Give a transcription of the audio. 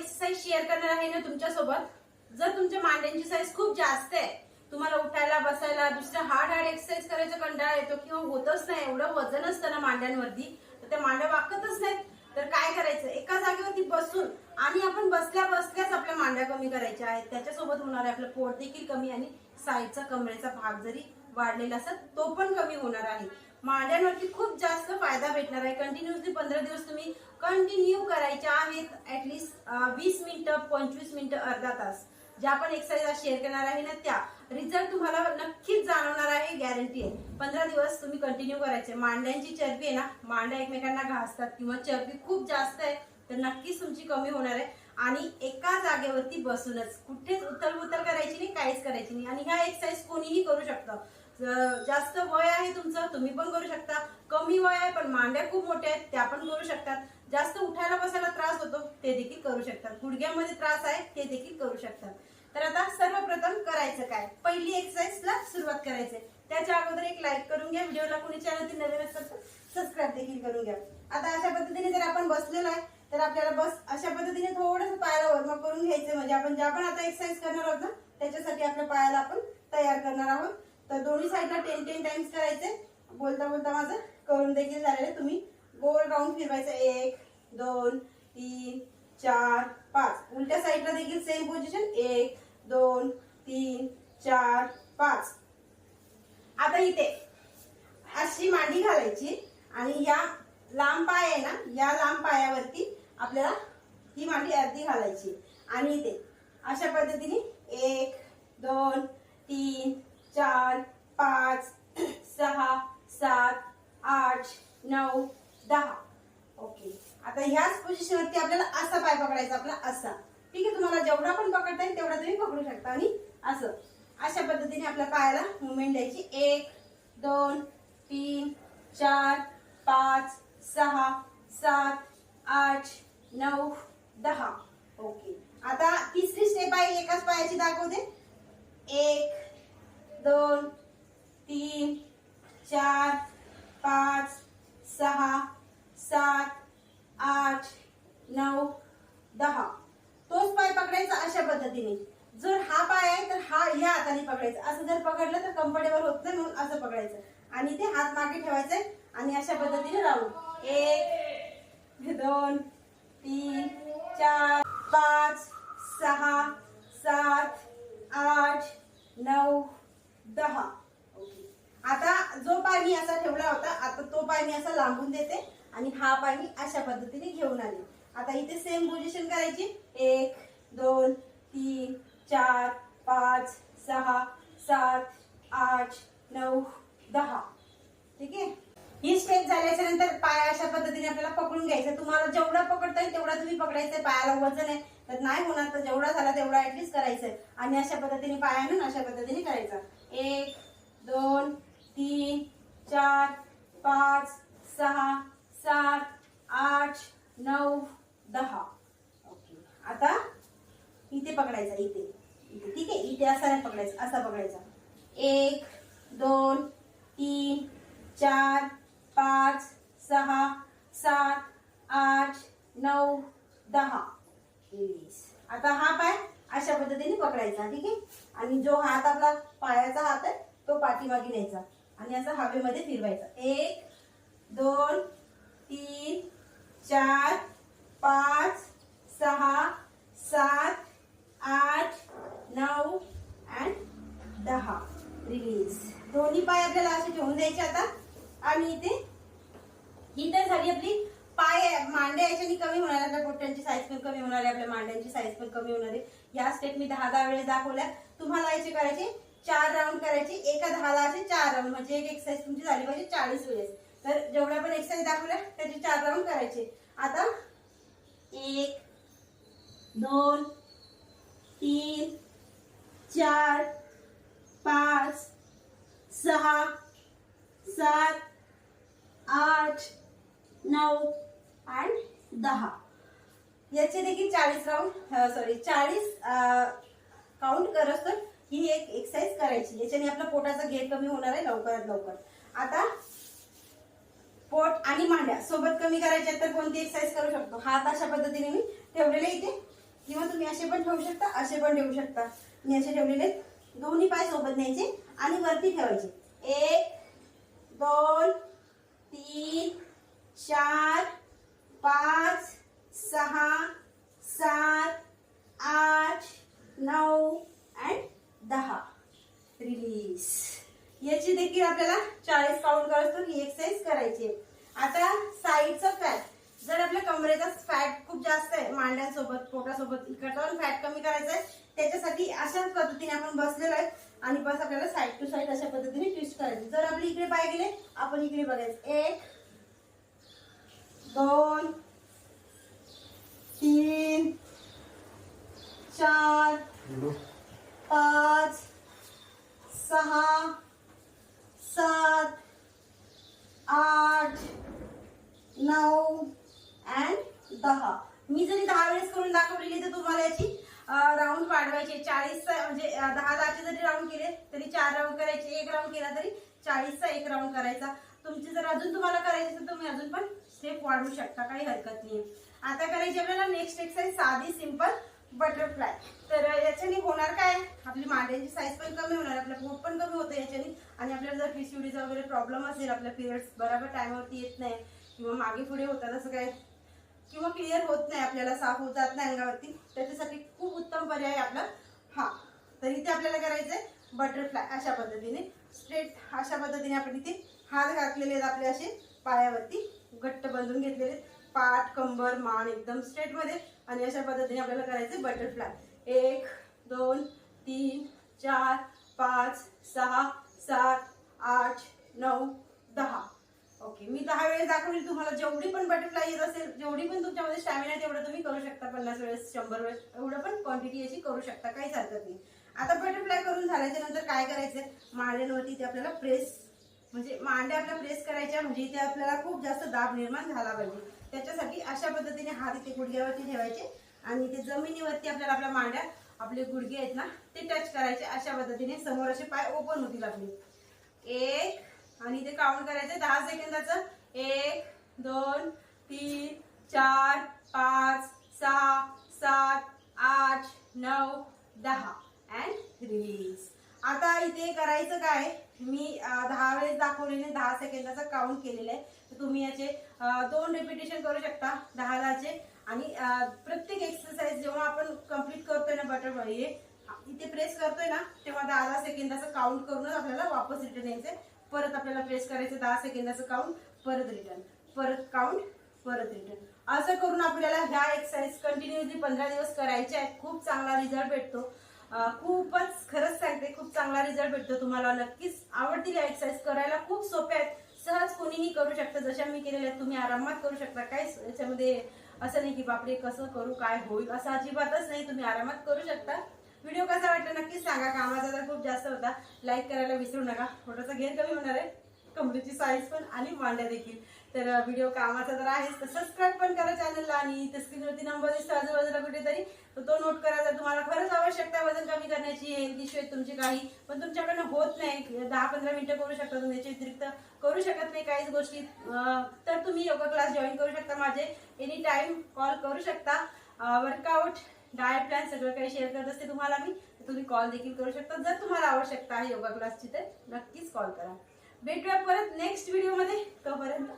Exercise share करणार आहे ना तुमच्यासोबत? जर तुमच्या मांड्यांची साईज खूप जास्त आहे तुम्हाला उठायला बसायला दुसऱ्या हार्ड हार्ड एक्सरसाइज करायचा कंटाळा येतो किंवा होतच नाही एवढं वजन असतं ना मांड्यांवरती तर त्या मांड्या वाकतच नाहीत. तर काय करायचं? एका जागेवरती बसून आणि आपण बसल्या बसल्याच आपल्या मांड्या कमी करायच्या आहेत. त्याच्यासोबत होणार आहे आपलं पोट देखील कमी आणि साईडचा कमरेचा भाग जरी वाढलेला असत तो पण कमी होणार आहे. मांड्यांवरती खूप जास्त फायदा भेटणार आहे. कंटिन्युअसली पंधरा दिवस तुम्ही कंटिन्यू करायच्या आहेत ऍटलिस्ट वीस मिनिटं पंचवीस मिनिटं अर्धा तास. ज्या पण एक्सरसाइज शेअर करणार आहे ना त्या. रिझल्ट तुम्हाला नक्कीच जाणवणार आहे गॅरंटी आहे. पंधरा दिवस तुम्ही कंटिन्यू करायचे. मांड्यांची चरबी आहे ना मांड्या एकमेकांना घासतात किंवा चरबी खूप जास्त आहे तर नक्कीच तुमची कमी होणार आहे. आणि एका जागेवरती बसूनच कुठेच उतल उतल करायची नाही काहीच करायची नाही. आणि ह्या एक्सरसाइज कोणीही करू शकतं. जास्त वय आहे तुमचं तुम्ही पण करू शकता. कमी वय आहे पण मांड्या खूप मोठ्या आहेत त्या पण करू शकतात. जास्त उठायला बसायला त्रास होतो ते देखील करू शकतात. गुडघ्यामध्ये त्रास आहे ते देखील करू शकतात. तर आता सर्वप्रथम करायचं काय? पहिली एक्सरसाइजला सुरुवात करायची. त्याच्या अगोदर एक लाईक करून घ्या. व्हिडिओला कोणी चॅनलची नवीन असेल तर सबस्क्राईब देखील करून घ्या. आता अशा पद्धतीने जर आपण बसलेलो आहे तर आपल्याला बस अशा पद्धतीने थोडंसं पायाला वर्म करून घ्यायचं म्हणजे आपण ज्या पण आता एक्सरसाइज करणार आहोत ना त्याच्यासाठी आपल्या पायाला आपण तयार करणार आहोत. तर दोन्ही साईडला टेन टेन टाइम्स करायचे. बोलता बोलता माझं करून देखील झालेलं तुम्ही गोल राऊंड फिरवायचं. एक दोन तीन चार पाच. उलट्या साईडला देखील सेम पोझिशन एक दोन तीन चार पाच. आता इथे अशी मांडी घालायची आणि या लांब पाय आहे ना या लांब पायावरती आपल्याला ही मांडी अर्धी घालायची. आणि इथे अशा पद्धतीने एक दोन तीन चार पाच सहा सात आठ नऊ दहा. ओके आता ह्याच पोझिशनवरती आपल्याला असा पाय पकडायचा आपला असा. ठीक आहे तुम्हाला जेवढा पण पकडता येईल तेवढा तुम्ही पकडू शकता. आणि असं. अशा पद्धतीने आपल्या पायाला मुवमेंट द्यायची. एक दोन तीन चार पाच सहा सात आठ नऊ दहा. ओके आता तिसरी स्टेप आहे एकाच पायाची दाखवते. एक दोन तीन चार पाच सहा सात आठ नऊ दहा. तोच पाय पकडायचा अशा पद्धतीने. जर हा पाय आहे तर हा ह्या हाताने पकडायचा. असं जर पकडलं तर कम्फर्टेबल होत नाही म्हणून असं पकडायचं. आणि ते हात मागे ठेवायचे आणि अशा पद्धतीने राहून एक दोन तीन चार पाच सहा सात आठ नऊ दहा ओके आता जो पाय मी असा ठेवला होता आता तो पाय मी असा लांबून देते आणि हा पाय मी अशा पद्धतीने घेऊन आले. आता इथे सेम पोझिशन करायची. एक दोन तीन चार पाच सहा सात आठ नऊ दहा. ठीक आहे? ही स्टेप झाल्याच्यानंतर पाय अशा पद्धतीने आपल्याला पकडून घ्यायचं. तुम्हाला जेवढा पकडता येईल तेवढा तुम्ही पकडायचं पायाला वजन आहे. तर नाही होणार तर जेवढा झाला तेवढा ऍटलीस्ट करायचंय आणि अशा पद्धतीने पायानं अशा पद्धतीने करायचा. एक दोन तीन चार पाच सहा सात आठ नऊ दहा. ओके. आता इथे पकडायचा इथे. इथे ठीक आहे? इथे असा नाही पकडायचा असा पकडायचा. एक दोन तीन चार पाच सहा सात आठ नऊ दहा. वीस आता हा पाय अशा पद्धतीने पकडायचा ठीक आहे? आणि जो हात आपला पायाचा हात आहे तो पाठीमागे न्यायचा. आणि असा हवेमध्ये फिरवायचा. एक दोन तीन चार पाच सहा सात आठ नऊ अँड दहा. रिलीज दोन्ही पाय आपल्याला असे ठेवून द्यायचे आता. आणि इथे ही तर झाली आपली पाय मांड्या याच्यानी कमी होणार आहे. आपल्या पोट्यांची साईज पण कमी होणार आहे. आपल्या मांड्यांची साईज पण कमी होणार आहे. या स्टेप मी दहा दहा वेळेस दाखवल्या तुम्हाला याचे करायचे चार राऊंड करायचे. एका दहाला असे चार राऊंड म्हणजे एक एक्सरसाइज तुमची झाली पाहिजे चाळीस वेळेस. तर जेवढ्या पण एक्सरसाइज दाखवल्या त्याचे चार राऊंड करायचे. आता एक दोन तीन चार पाच सहा सात आठ नऊ आणि दहा. याचे देखील चाळीस राऊंड सॉरी चाळीस काउंट करत तर ही एक एक्सरसाइज करायची. याच्याने आपला पोटाचा घेर कमी होणार आहे लवकरात लवकर. आता पोट आणि मांड्या सोबत कमी करायच्या तर कोणती एक्सरसाइज करू शकतो? हात अशा पद्धतीने मी ठेवलेले इथे. किंवा तुम्ही असे पण ठेवू शकता असे पण ठेवू शकता. मी असे ठेवलेले आहेत. दोन्ही पाय सोबत न्यायचे आणि वरती ठेवायचे. एक दोन तीन चार पाच सहा सात आठ नऊ अँड दहा. रिलीज याची देखील आपल्याला चाळीस काउंट करतो ही एक्सरसाइज करायची आहे. आता साईडचा फॅट जर आपल्या कमरेचा फॅट खूप जास्त आहे मांड्यांसोबत पोटासोबत इकडचा पण फॅट कमी करायचा आहे त्याच्यासाठी अशाच पद्धतीने आपण बसलेलो आहे आणि बस आपल्याला साईड टू साईड अशा पद्धतीने ट्विस्ट करायची. जर आपले इकडे पाय गेले आपण इकडे बघायचं. एक दोन तीन चार पाच सहा सात आठ नऊ अँड दहा. मी जरी दहा वेळेस करून दाखवलेली तर तुम्हाला याची राऊंड वाढवायचे चाळीसचा म्हणजे दहा दहाचे जरी राऊंड केले तरी चार राऊंड करायचे. एक राऊंड केला तरी चाळीसचा एक राऊंड करायचा. तुमची जर अजून तुम्हाला करायची असेल तर तुम्ही अजून पण स्टेप वाढवू शकता. काही हरकत नाही आता करायची आपल्याला नेक्स्ट एक्सरसाइज साधी सिंपल बटरफ्लाय. तर याच्याने होणार काय? आपली मांड्यांची साईज पण कमी होणार आपलं पोट पण कमी होतं याच्याने. आणि आपल्याला जर पीसीओडीचा वगैरे प्रॉब्लेम असेल आपल्या पिरियड्स बरोबर टायमावरती येत नाही किंवा मागे पुढे होतात असं काय किंवा क्लिअर होत नाही आपल्याला साफ होत जात नाही अंगावरती त्याच्यासाठी खूप उत्तम पर्याय आहे आपला हा. तर इथे आपल्याला करायचंय बटरफ्लाय अशा पद्धतीने. स्ट्रेट अशा पद्धतीने आपण इथे हात घातलेले आहेत आपले असे पायावरती. घट्ट बांधून घेतलेले पाठ कंबर मान एकदम स्ट्रेटमध्ये आणि अशा पद्धतीने आपल्याला करायचे बटरफ्लाय एक दोन तीन चार पाच सहा सात आठ नऊ दहा. ओके मी दहा वेळेस दाखवली तुम्हाला जेवढी पण बटरफ्लाय येत असेल जेवढी पण तुमच्यामध्ये स्टॅमिना आहे तेवढं तुम्ही करू शकता पन्नास वेळेस शंभर वेळेस एवढं पण क्वांटिटी याची करू शकता काहीच हरकत नाही. आता बटरफ्लाय करून झाल्याच्यानंतर काय करायचंय मांड्यांवरती ते आपल्याला प्रेस म्हणजे मांड्या आपल्या प्रेस करायच्या म्हणजे इथे आपल्याला खूप जास्त दाब निर्माण झाला पाहिजे. त्याच्यासाठी अशा पद्धतीने हात इथे गुडघ्यावरती ठेवायचे आणि इथे जमिनीवरती आपल्याला आपल्या मांड्या आपले गुडघे आहेत ना ते टच करायचे. अशा पद्धतीने समोर असे पाय ओपन होतील आपले. एक आणि इथे काउंट करायचे. दहा सेकंदाचं. एक दोन तीन चार पाच सहा सात आठ नऊ दहा. अँड रिलीज आता इथे करायचं काय? मी दहा वेळेस दाखवलेले दहा सेकंदाचा काउंट केलेला आहे. तर तुम्ही याचे दोन रिपिटेशन करू शकता दहा दहाचे. आणि प्रत्येक एक्सरसाइज जेव्हा आपण कंप्लीट करतोय ना बटरफ्लाय हे इथे प्रेस करतोय ना तेव्हा दहा दहा सेकंदाचं काउंट करूनच आपल्याला वापस रिटर्न यायचंय. परत आपल्याला प्रेस करायचं दहा सेकंदाचं काउंट परत रिटर्न परत काउंट परत रिटर्न असं करून आपल्याला ह्या एक्सरसाइज कंटिन्युअसली पंधरा दिवस करायचे आहेत. खूप चांगला रिझल्ट भेटतो. खूपच खरंच सांगते खूप चांगला रिझल्ट भेटतो तुम्हाला. नक्कीच आवडतील एक्सरसाइज करायला. खूप सोप्या आहेत. सहज कोणीही करू शकतं. जशा मी केलेल्या आहेत तुम्ही आरामात करू शकता. काहीच याच्यामध्ये असं नाही की बापरे कसं करू? काय होईल? असं अजिबातच नाही. तुम्ही आरामात करू शकता. व्हिडिओ कसा वाटला नक्कीच सांगा. कामाचा तर खूप जास्त होता लाईक करायला विसरू नका. थोडासा घेर कमी होणार आहे. कमरेची साईज पण आणि मांड्या देखील. तर व्हिडिओ कामाचा तर आहेच. तर सबस्क्राईब पण करा चॅनलला आणि इथे स्क्रीनवरती नंबर दिसतो. आजूबाजूला कुठेतरी तर तो नोट करा जर तुम्हाला खरंच आवश्यकता आहे वजन कमी करण्याची हेल्थ इश्यू आहेत तुमची काही पण तुमच्याकडनं होत नाही. दहा पंधरा मिनिटं करू शकता तुम्ही याच्या व्यतिरिक्त करू शकत नाही काहीच गोष्टी. तर तुम्ही योगा क्लास जॉईन करू शकता माझे. एनी टाईम कॉल करू शकता. वर्कआउट डायट प्लॅन सगळं काही शेअर करत असते तुम्हाला मी. तुम्ही कॉल देखील करू शकता. जर तुम्हाला आवश्यकता आहे योगा क्लासची तर नक्कीच कॉल करा. भेटूया परत नेक्स्ट व्हिडिओमध्ये तोपर्यंत